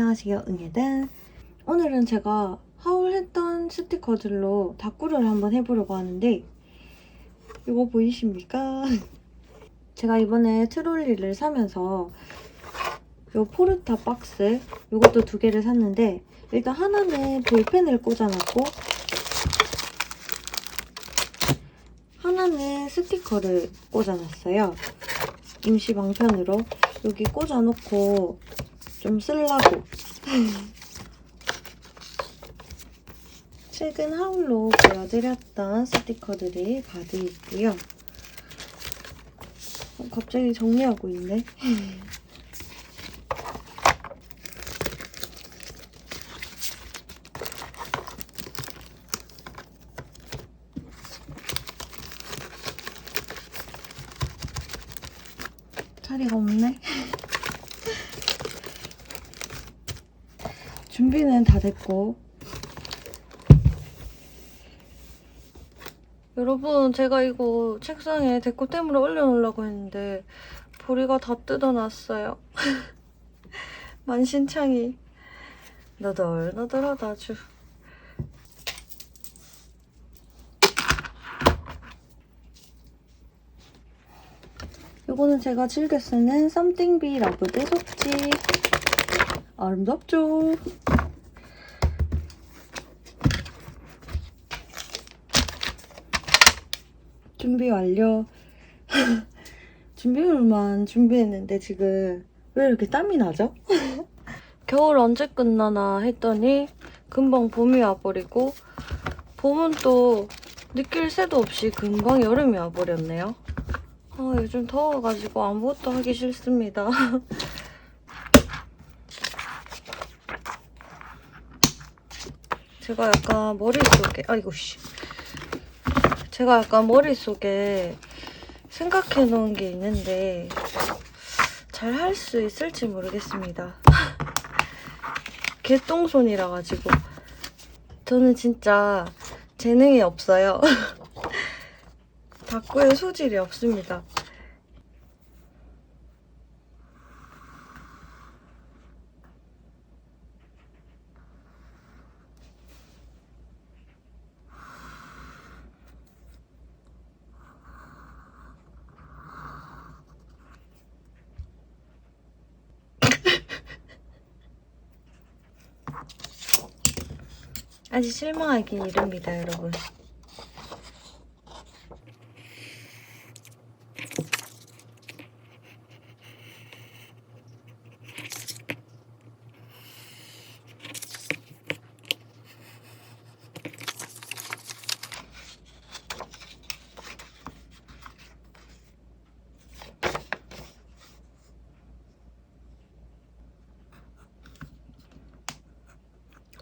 안녕하세요, 응애다. 오늘은 제가 하울했던 스티커들로 다꾸를 한번 해보려고 하는데 이거 보이십니까? 제가 이번에 트롤리를 사면서 요 포르타 박스 이것도 두 개를 샀는데 일단 하나는 볼펜을 꽂아놨고 하나는 스티커를 꽂아놨어요. 임시 방편으로 여기 꽂아놓고 좀 쓰려고 최근 하울로 보여드렸던 스티커들이 가득 있고요. 어, 갑자기 정리하고 있네. 자리가 없네. 준비는 다 됐고. 여러분, 제가 이거 책상에 데코템으로 올려놓으려고 했는데 보리가 다 뜯어놨어요. 만신창이 너덜너덜하다 아주. 이거는 제가 즐겨 쓰는 썸띵 비 러브드 속지. 아름답죠? 준비 완료. 준비물만 준비했는데 지금 왜 이렇게 땀이 나죠? 겨울 언제 끝나나 했더니 금방 봄이 와버리고 봄은 또 느낄 새도 없이 금방 여름이 와버렸네요. 아, 요즘 더워가지고 아무것도 하기 싫습니다. 제가 약간 머릿속에, 아이고, 씨. 제가 약간 머릿속에 생각해 놓은 게 있는데, 잘 할 수 있을지 모르겠습니다. 개똥손이라 가지고. 저는 진짜 재능이 없어요. 다꾸에 소질이 없습니다. 아직 실망하긴 이릅니다, 여러분.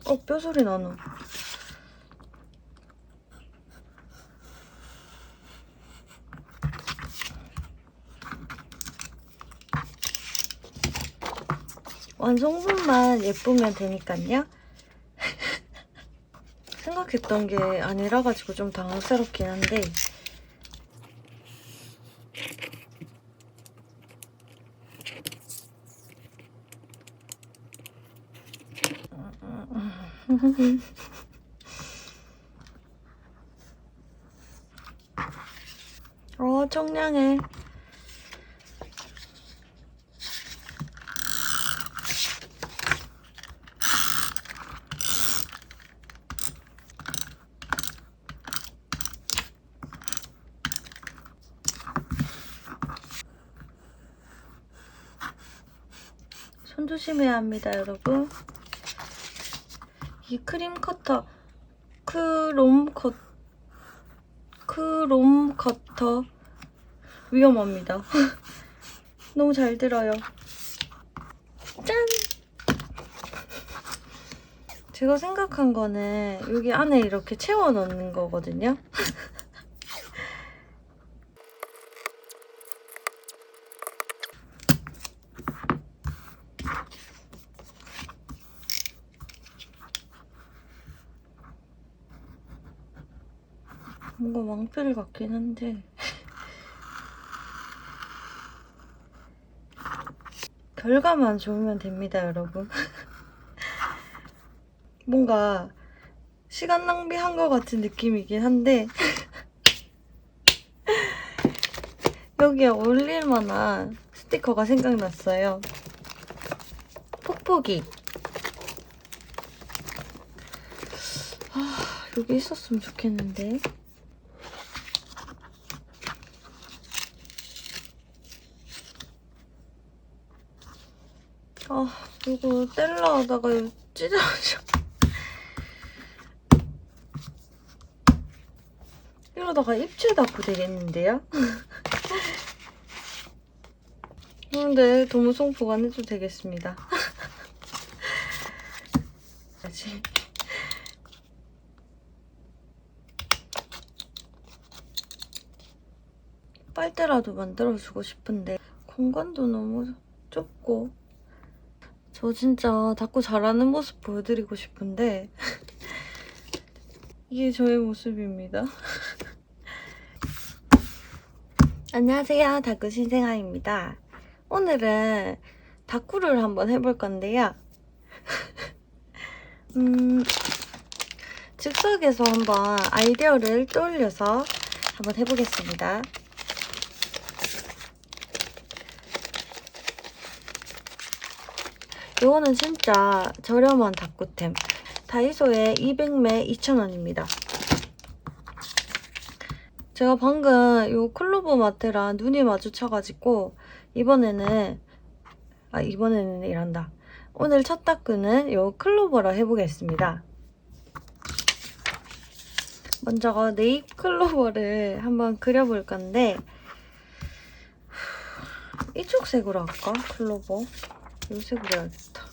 어, 뼈 소리 나노. 완성품만 예쁘면 되니까요. 생각했던 게 아니라 가지고 좀 당황스럽긴 한데 어 청량해. 손 조심해야 합니다 여러분 이 크림 커터 크롬 커 크롬 커터 위험합니다. 너무 잘 들어요. 짠! 제가 생각한 거는 여기 안에 이렇게 채워 넣는 거거든요. 뭔가 왕필 같긴 한데 결과만 좋으면 됩니다, 여러분. 뭔가 시간 낭비한 것 같은 느낌이긴 한데 여기에 어울릴 만한 스티커가 생각났어요. 뽁뽁이. 아, 여기 있었으면 좋겠는데. 아, 이거 뗄라 하다가 찢어져. 이러다가 입술 닦고 되겠는데요? 근데 도무송 보관해도 되겠습니다. 아직. 빨대라도 만들어주고 싶은데 공간도 너무 좁고 저 진짜 닦고 잘하는 모습 보여드리고 싶은데 이게 저의 모습입니다. 안녕하세요. 다구 신생아입니다. 오늘은 다꾸를 한번 해볼 건데요. 음, 즉석에서 한번 아이디어를 떠올려서 한번 해보겠습니다. 이거는 진짜 저렴한 다꾸템. 다이소에 200매 2,000원입니다. 제가 방금 요 클로버 마트랑 눈이 마주쳐가지고 이번에는 아 이번에는 이란다. 오늘 첫 다꾸는 요 클로버로 해보겠습니다. 먼저 네잎 클로버를 한번 그려볼 건데 이쪽 색으로 할까? 클로버 요 색으로 해야겠다.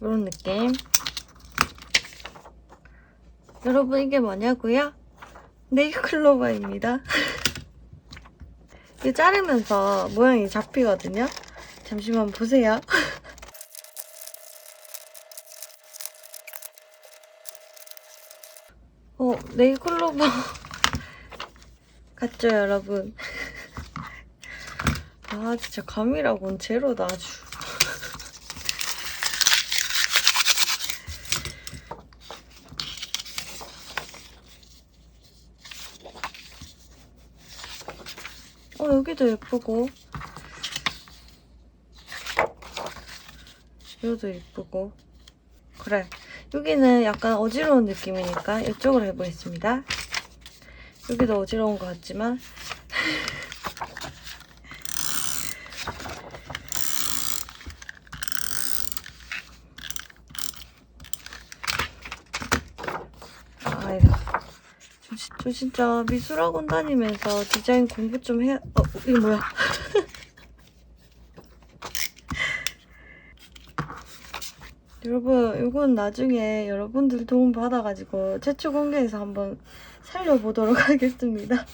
이런 느낌. 여러분 이게 뭐냐고요? 네잎클로버입니다. 이거 자르면서 모양이 잡히거든요. 잠시만 보세요. 어, 네잎클로버 같죠, 여러분? 아, 진짜 감이라고는 제로다, 아주. 어, 여기도 예쁘고. 여기도 예쁘고. 그래. 여기는 약간 어지러운 느낌이니까 이쪽으로 해보겠습니다. 여기도 어지러운 것 같지만. 아. 저, 진짜 미술학원 다니면서 디자인 공부 좀 해야, 어, 이거 뭐야. 여러분, 이건 나중에 여러분들 도움 받아가지고 최초 공개해서 한번 살려보도록 하겠습니다.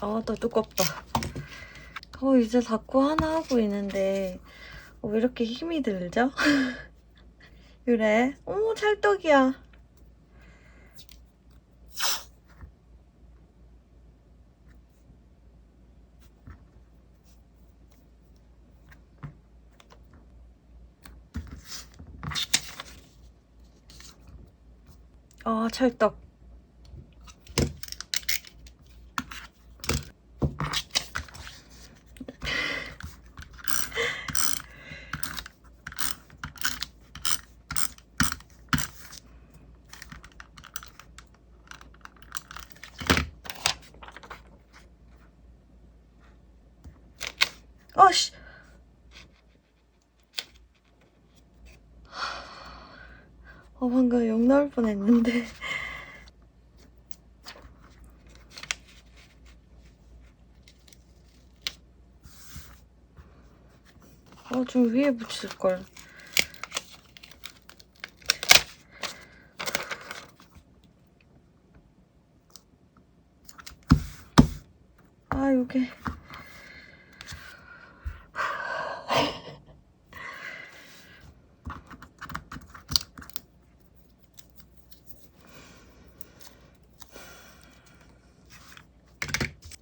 아, 더 두껍다. 어, 이제 자꾸 하나 하고 있는데, 어, 왜 이렇게 힘이 들죠? 그래. 어머, 찰떡이야. 아, 찰떡. 아씨. 어, 방금 욕 나올 뻔 했는데. 좀 위에 붙일걸. 아, 요게.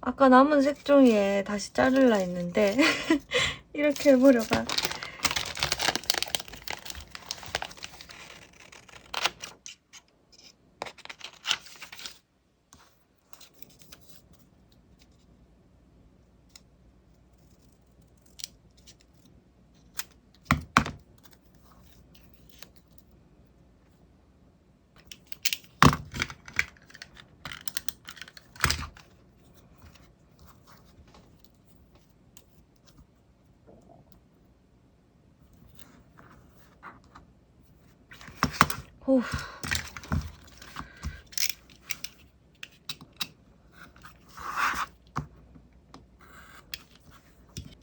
아까 남은 색종이에 다시 자르려 했는데 이렇게 해보려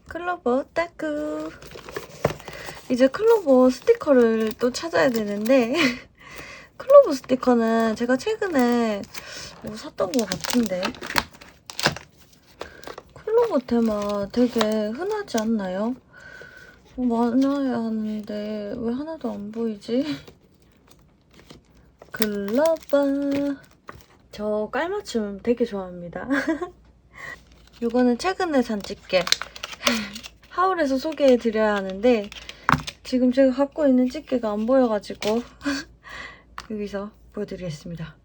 클로버 따꾸 이제 클로버 스티커를 또 찾아야 되는데 클로버 스티커는 제가 최근에 뭐 샀던 것 같은데 클로버 테마 되게 흔하지 않나요? 어, 많아야 하는데 왜 하나도 안 보이지? 글러버 저 깔맞춤 되게 좋아합니다. 이거는 최근에 산 집게. 하울에서 소개해드려야 하는데 지금 제가 갖고 있는 집게가 안 보여가지고 여기서 보여드리겠습니다.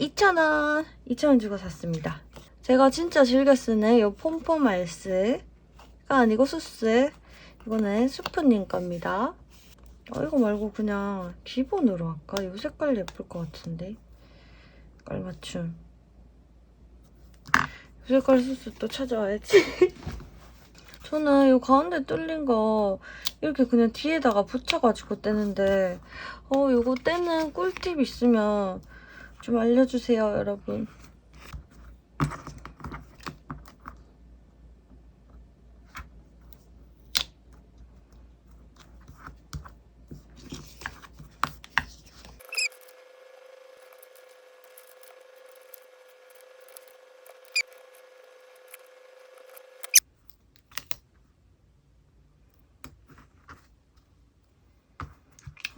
2,000원 2,000원 주고 샀습니다. 제가 진짜 즐겨 쓰는 이 폼폼 알스가 아니고 수스. 이거는 수프님 겁니다 아, 이거 말고 그냥 기본으로 할까? 이 색깔 예쁠 것 같은데. 깔맞춤. 이 색깔 수수 또 찾아와야지. 저는 이 가운데 뚫린 거 이렇게 그냥 뒤에다가 붙여가지고 떼는데 어 이거 떼는 꿀팁 있으면 좀 알려주세요 여러분.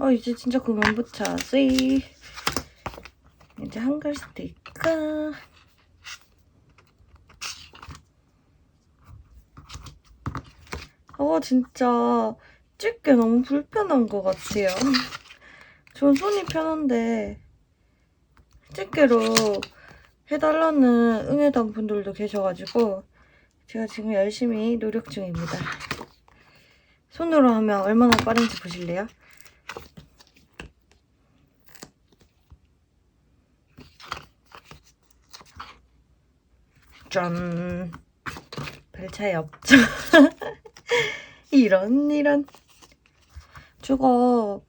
어 이제 진짜 그만 붙여 쓰이 이제 한글 스티커. 어 진짜 찍기 너무 불편한 것 같아요. 전 손이 편한데 집게로 해달라는 응해단 분들도 계셔가지고 제가 지금 열심히 노력 중입니다. 손으로 하면 얼마나 빠른지 보실래요? 짠. 별 차이 없죠. 이런, 이런. 저거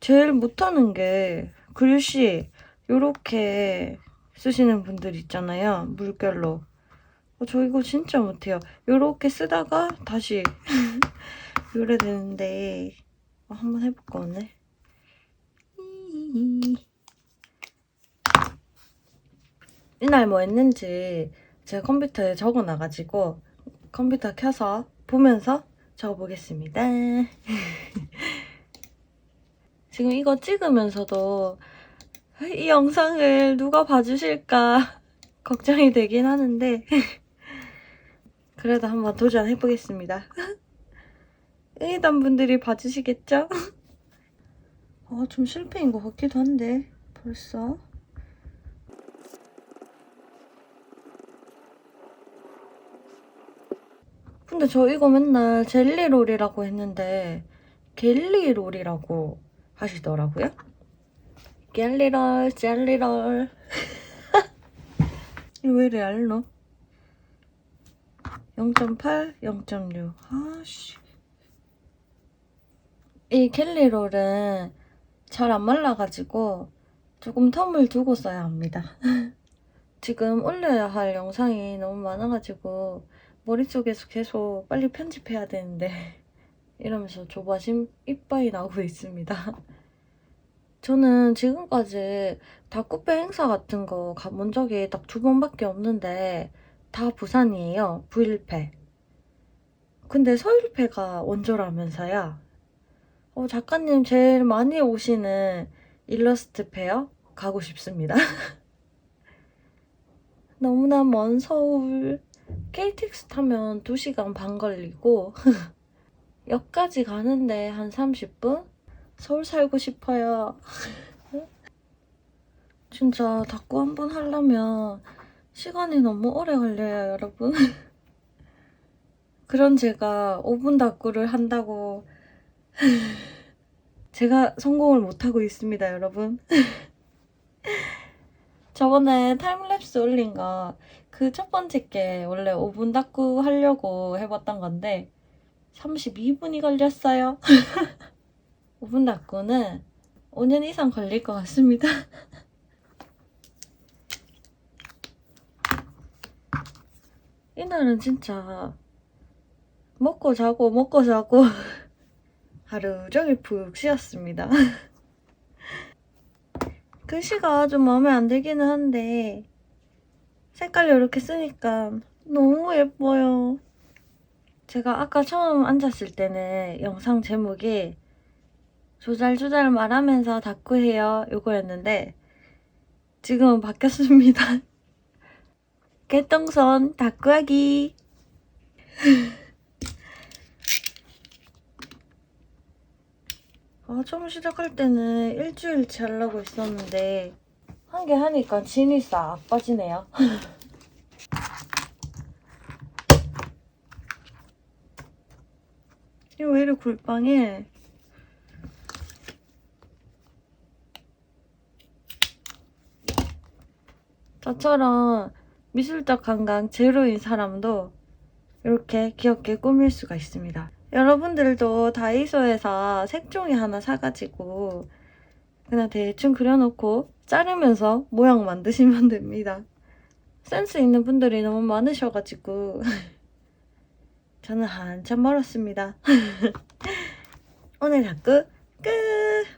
제일 못하는 게 글씨 요렇게 쓰시는 분들 있잖아요. 물결로. 어, 저 이거 진짜 못해요. 요렇게 쓰다가 다시 요래 되는데 어, 한번 해볼까 오늘? 이날 뭐 했는지 제 컴퓨터에 적어 놔가지고 컴퓨터 켜서 보면서 적어보겠습니다. 지금 이거 찍으면서도 이 영상을 누가 봐주실까 걱정이 되긴 하는데 그래도 한번 도전해보겠습니다. 응이던 분들이 봐주시겠죠? 아, 좀 실패인 것 같기도 한데 벌써 근데 저 이거 맨날 젤리롤이라고 했는데 겔리롤이라고 하시더라고요. 겔리롤, 젤리롤. 이거 왜 이래 얇노? 0.8, 0.6. 아씨. 이 켈리롤은 잘 안 말라가지고 조금 텀을 두고 써야 합니다. 지금 올려야 할 영상이 너무 많아가지고 머릿속에서 계속 빨리 편집해야 되는데 이러면서 조바심 이빠이 나오고 있습니다. 저는 지금까지 다쿠페 행사 같은 거 가본 적이 딱 두 번밖에 없는데 다 부산이에요. 부일패. 근데 서일패가 원조라면서요. 어, 작가님 제일 많이 오시는 일러스트 페어 가고 싶습니다. 너무나 먼 서울. KTX 타면 2시간 반 걸리고 역까지 가는데 한 30분? 서울 살고 싶어요. 진짜 닭구 한 번 하려면 시간이 너무 오래 걸려요, 여러분. 그런 제가 5분 닭구를 한다고 제가 성공을 못하고 있습니다, 여러분. 저번에 타임랩스 올린 거 그 첫 번째 게 원래 5분 닦고 하려고 해봤던 건데 32분이 걸렸어요. 5분 닦고는 5년 이상 걸릴 것 같습니다. 이날은 진짜 먹고 자고 먹고 자고 하루 종일 푹 쉬었습니다. 글씨가 좀 마음에 안 들기는 한데 색깔 이렇게 쓰니까 너무 예뻐요. 제가 아까 처음 앉았을 때는 영상 제목이 조잘조잘 말하면서 닦고해요 요거였는데 지금은 바뀌었습니다. 개똥선 닦고하기 아, 처음 시작할 때는 일주일치 하려고 했었는데 한 개 하니까 진이 싹 빠지네요. 이거 왜 이리 굴빵해? 저처럼 미술적 감각 제로인 사람도 이렇게 귀엽게 꾸밀 수가 있습니다. 여러분들도 다이소에서 색종이 하나 사가지고 그냥 대충 그려놓고 자르면서 모양 만드시면 됩니다. 센스 있는 분들이 너무 많으셔가지고 저는 한참 멀었습니다. 오늘 자꾸 끝!